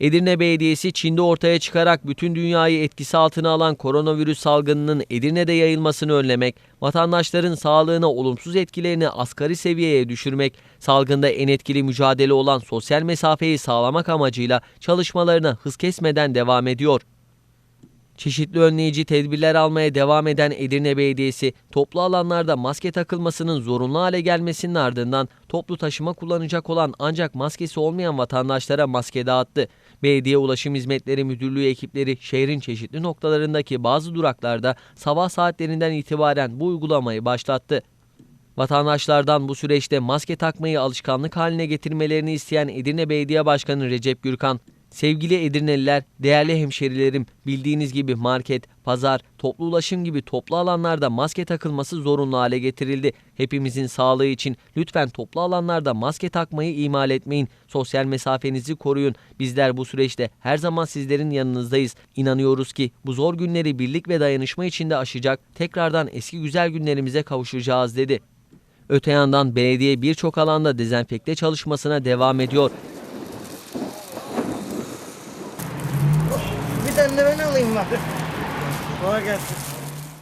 Edirne Belediyesi Çin'de ortaya çıkarak bütün dünyayı etkisi altına alan koronavirüs salgınının Edirne'de yayılmasını önlemek, vatandaşların sağlığına olumsuz etkilerini asgari seviyeye düşürmek, salgında en etkili mücadele olan sosyal mesafeyi sağlamak amacıyla çalışmalarına hız kesmeden devam ediyor. Çeşitli önleyici tedbirler almaya devam eden Edirne Belediyesi, toplu alanlarda maske takılmasının zorunlu hale gelmesinin ardından toplu taşıma kullanacak olan ancak maskesi olmayan vatandaşlara maske dağıttı. Belediye Ulaşım Hizmetleri Müdürlüğü ekipleri şehrin çeşitli noktalarındaki bazı duraklarda sabah saatlerinden itibaren bu uygulamayı başlattı. Vatandaşlardan bu süreçte maske takmayı alışkanlık haline getirmelerini isteyen Edirne Belediye Başkanı Recep Gürkan, Sevgili Edirneliler, değerli hemşerilerim, bildiğiniz gibi market, pazar, toplu ulaşım gibi toplu alanlarda maske takılması zorunlu hale getirildi. Hepimizin sağlığı için lütfen toplu alanlarda maske takmayı ihmal etmeyin. Sosyal mesafenizi koruyun. Bizler bu süreçte her zaman sizlerin yanınızdayız. İnanıyoruz ki bu zor günleri birlik ve dayanışma içinde aşacak, tekrardan eski güzel günlerimize kavuşacağız dedi. Öte yandan belediye birçok alanda dezenfekte çalışmasına devam ediyor. Tane de ben alayım bak. Kolay gelsin.